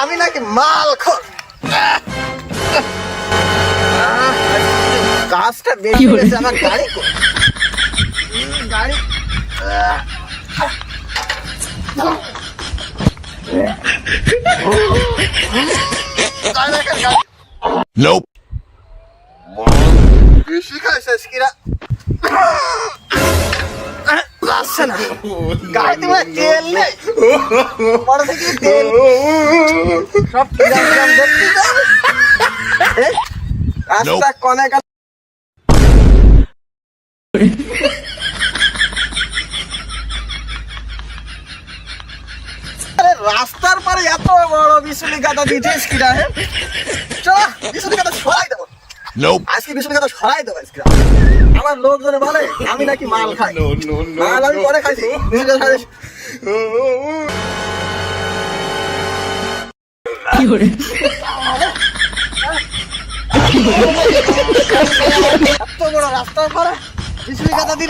আমি নাকি মাল কাজটা বেশি হয়েছে আমার গাড়ি গাড়ি Nope. বেশি খাইছিস কিরা? আসছে না গাড়িতে তেল নেই। বড় থেকে তেল সব রাস্তা কনে রাস্তার পারে এত বড় বিচুলি গাদা দিয়েছিস হে? চল বিচুলি গাদা সরাই দেবো. আজকে বিচুলি গাদা সরাই দেবো আজকে। আমার লোকজনে বলে আমি নাকি মাল খাই। মাল আমি পরে খাইছি। এত বড় রাস্তার পরে বিচুলি গাদা দিয়ে